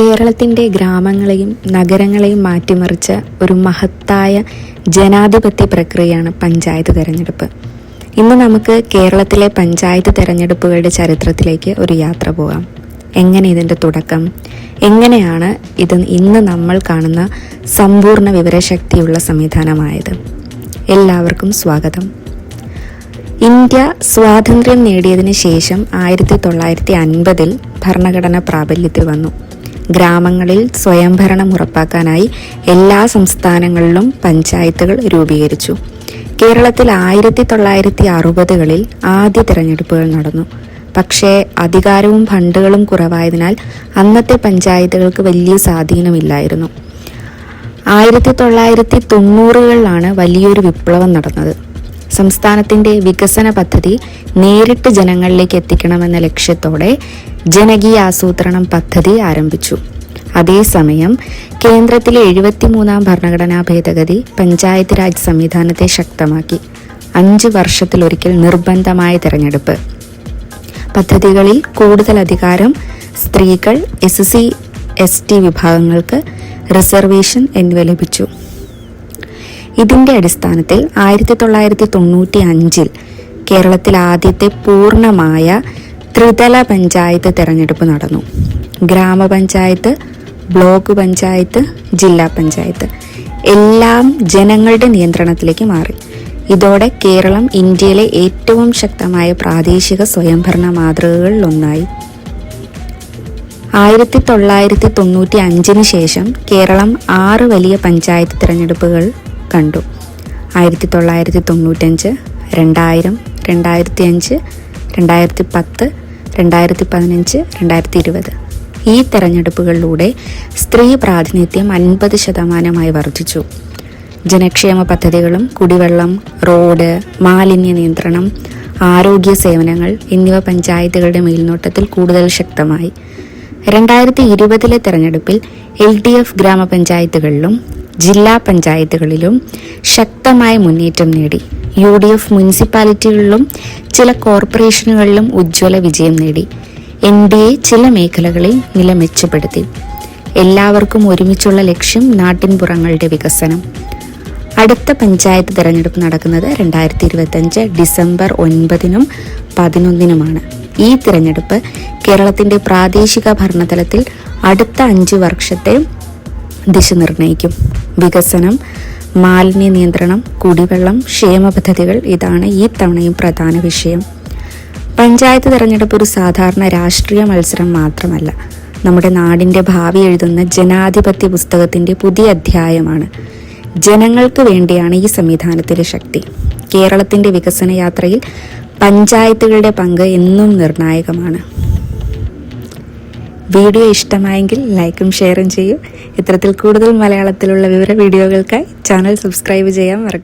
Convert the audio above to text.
കേരളത്തിന്റെ ഗ്രാമങ്ങളെയും നഗരങ്ങളെയും മാറ്റിമറിച്ച ഒരു മഹത്തായ ജനാധിപത്യ പ്രക്രിയയാണ് പഞ്ചായത്ത് തെരഞ്ഞെടുപ്പ്. ഇന്ന് നമുക്ക് കേരളത്തിലെ പഞ്ചായത്ത് തെരഞ്ഞെടുപ്പുകളുടെ ചരിത്രത്തിലേക്ക് ഒരു യാത്ര പോകാം. എങ്ങനെ ഇതിന്റെ തുടക്കം? എങ്ങനെയാണ് ഇത് ഇന്ന് നമ്മൾ കാണുന്ന സമ്പൂർണ വിവരശക്തിയുള്ള സംവിധാനമായത്? എല്ലാവർക്കും സ്വാഗതം. ഇന്ത്യ സ്വാതന്ത്ര്യം നേടിയതിന് ശേഷം ആയിരത്തി തൊള്ളായിരത്തി അൻപതിൽ ഭരണഘടന പ്രാബല്യത്തിൽ വന്നു. ഗ്രാമങ്ങളിൽ സ്വയംഭരണം ഉറപ്പാക്കാനായി എല്ലാ സംസ്ഥാനങ്ങളിലും പഞ്ചായത്തുകൾ രൂപീകരിച്ചു. കേരളത്തിൽ ആയിരത്തി തൊള്ളായിരത്തി അറുപതുകളിൽ ആദ്യ തിരഞ്ഞെടുപ്പുകൾ നടന്നു. പക്ഷേ അധികാരവും ഫണ്ടുകളും കുറവായതിനാൽ അന്നത്തെ പഞ്ചായത്തുകൾക്ക് വലിയ സ്വാധീനമില്ലായിരുന്നു. ആയിരത്തി തൊള്ളായിരത്തി തൊണ്ണൂറുകളിലാണ് വലിയൊരു വിപ്ലവം നടന്നത്. സംസ്ഥാനത്തിന്റെ വികസന പദ്ധതി നേരിട്ട് ജനങ്ങളിലേക്ക് എത്തിക്കണമെന്ന ലക്ഷ്യത്തോടെ ജനകീയ ആസൂത്രണം പദ്ധതി ആരംഭിച്ചു. അതേസമയം കേന്ദ്രത്തിലെ എഴുപത്തിമൂന്നാം ഭരണഘടനാ ഭേദഗതി പഞ്ചായത്ത് രാജ് സംവിധാനത്തെ ശക്തമാക്കി. അഞ്ച് വർഷത്തിലൊരിക്കൽ നിർബന്ധമായ തിരഞ്ഞെടുപ്പ്. പദ്ധതികളിൽ കൂടുതൽ അധികാരം സ്ത്രീകൾ എസ് സി എസ് ടി വിഭാഗങ്ങൾക്ക് റിസർവേഷൻ എന്നിവ ലഭിച്ചു. ഇതിന്റെ അടിസ്ഥാനത്തിൽ ആയിരത്തി തൊള്ളായിരത്തി തൊണ്ണൂറ്റി അഞ്ചിൽ കേരളത്തിൽ ആദ്യത്തെ പൂർണമായ ത്രിതല പഞ്ചായത്ത് തിരഞ്ഞെടുപ്പ് നടന്നു. ഗ്രാമപഞ്ചായത്ത് ബ്ലോക്ക് പഞ്ചായത്ത് ജില്ലാ പഞ്ചായത്ത് എല്ലാം ജനങ്ങളുടെ നിയന്ത്രണത്തിലേക്ക് മാറി. ഇതോടെ കേരളം ഇന്ത്യയിലെ ഏറ്റവും ശക്തമായ പ്രാദേശിക സ്വയംഭരണ മാതൃകകളിലൊന്നായി. ആയിരത്തി തൊള്ളായിരത്തി തൊണ്ണൂറ്റി അഞ്ചിന് ശേഷം കേരളം ആറ് വലിയ പഞ്ചായത്ത് തിരഞ്ഞെടുപ്പുകൾ കണ്ടു. ആയിരത്തി തൊള്ളായിരത്തി തൊണ്ണൂറ്റഞ്ച് രണ്ടായിരം രണ്ടായിരത്തി അഞ്ച് രണ്ടായിരത്തി പത്ത് രണ്ടായിരത്തി പതിനഞ്ച് രണ്ടായിരത്തി ഇരുപത് ഈ തെരഞ്ഞെടുപ്പുകളിലൂടെ സ്ത്രീ പ്രാതിനിധ്യം അൻപത് ശതമാനമായി വർദ്ധിച്ചു. ജനക്ഷേമ പദ്ധതികളും കുടിവെള്ളം റോഡ് മാലിന്യ നിയന്ത്രണം ആരോഗ്യ സേവനങ്ങൾ എന്നിവ പഞ്ചായത്തുകളുടെ മേൽനോട്ടത്തിൽ കൂടുതൽ ശക്തമായി. രണ്ടായിരത്തി ഇരുപതിലെ തെരഞ്ഞെടുപ്പിൽ എൽ ഡി എഫ് ഗ്രാമപഞ്ചായത്തുകളിലും ജില്ലാ പഞ്ചായത്തുകളിലും ശക്തമായ മുന്നേറ്റം നേടി. യു ഡി എഫ് മുനിസിപ്പാലിറ്റികളിലും ചില കോർപ്പറേഷനുകളിലും ഉജ്ജ്വല വിജയം നേടി. എൻ ഡി എ ചില മേഖലകളിൽ നില മെച്ചപ്പെടുത്തി എല്ലാവർക്കും ഒരുമിച്ചുള്ള ലക്ഷ്യം നാട്ടിൻപുറങ്ങളുടെ വികസനം. അടുത്ത പഞ്ചായത്ത് തെരഞ്ഞെടുപ്പ് നടക്കുന്നത് രണ്ടായിരത്തി ഇരുപത്തഞ്ച് ഡിസംബർ ഒൻപതിനും പതിനൊന്നിനുമാണ്. ഈ തിരഞ്ഞെടുപ്പ് കേരളത്തിന്റെ പ്രാദേശിക ഭരണതലത്തിൽ അടുത്ത അഞ്ച് വർഷത്തെ ദിശ നിർണയിക്കും. വികസനം മാലിന്യ നിയന്ത്രണം കുടിവെള്ളം ക്ഷേമ പദ്ധതികൾ ഇതാണ് ഈ തവണയും പ്രധാന വിഷയം. പഞ്ചായത്ത് തെരഞ്ഞെടുപ്പ് ഒരു സാധാരണ രാഷ്ട്രീയ മത്സരം മാത്രമല്ല. നമ്മുടെ നാടിന്റെ ഭാവി എഴുതുന്ന ജനാധിപത്യ പുസ്തകത്തിന്റെ പുതിയ അധ്യായമാണ്. ജനങ്ങൾക്ക് വേണ്ടിയാണ് ഈ സംവിധാനത്തിലെ ശക്തി. കേരളത്തിന്റെ വികസന യാത്രയിൽ പഞ്ചായത്തുകളുടെ പങ്ക് എന്നും നിർണായകമാണ്. വീഡിയോ ഇഷ്ടമായെങ്കിൽ ലൈക്കും ഷെയറും ചെയ്യൂ. ഇത്തരത്തിൽ കൂടുതൽ മലയാളത്തിലുള്ള വിവര വീഡിയോകൾക്കായി ചാനൽ സബ്സ്ക്രൈബ് ചെയ്യാൻ മറക്കും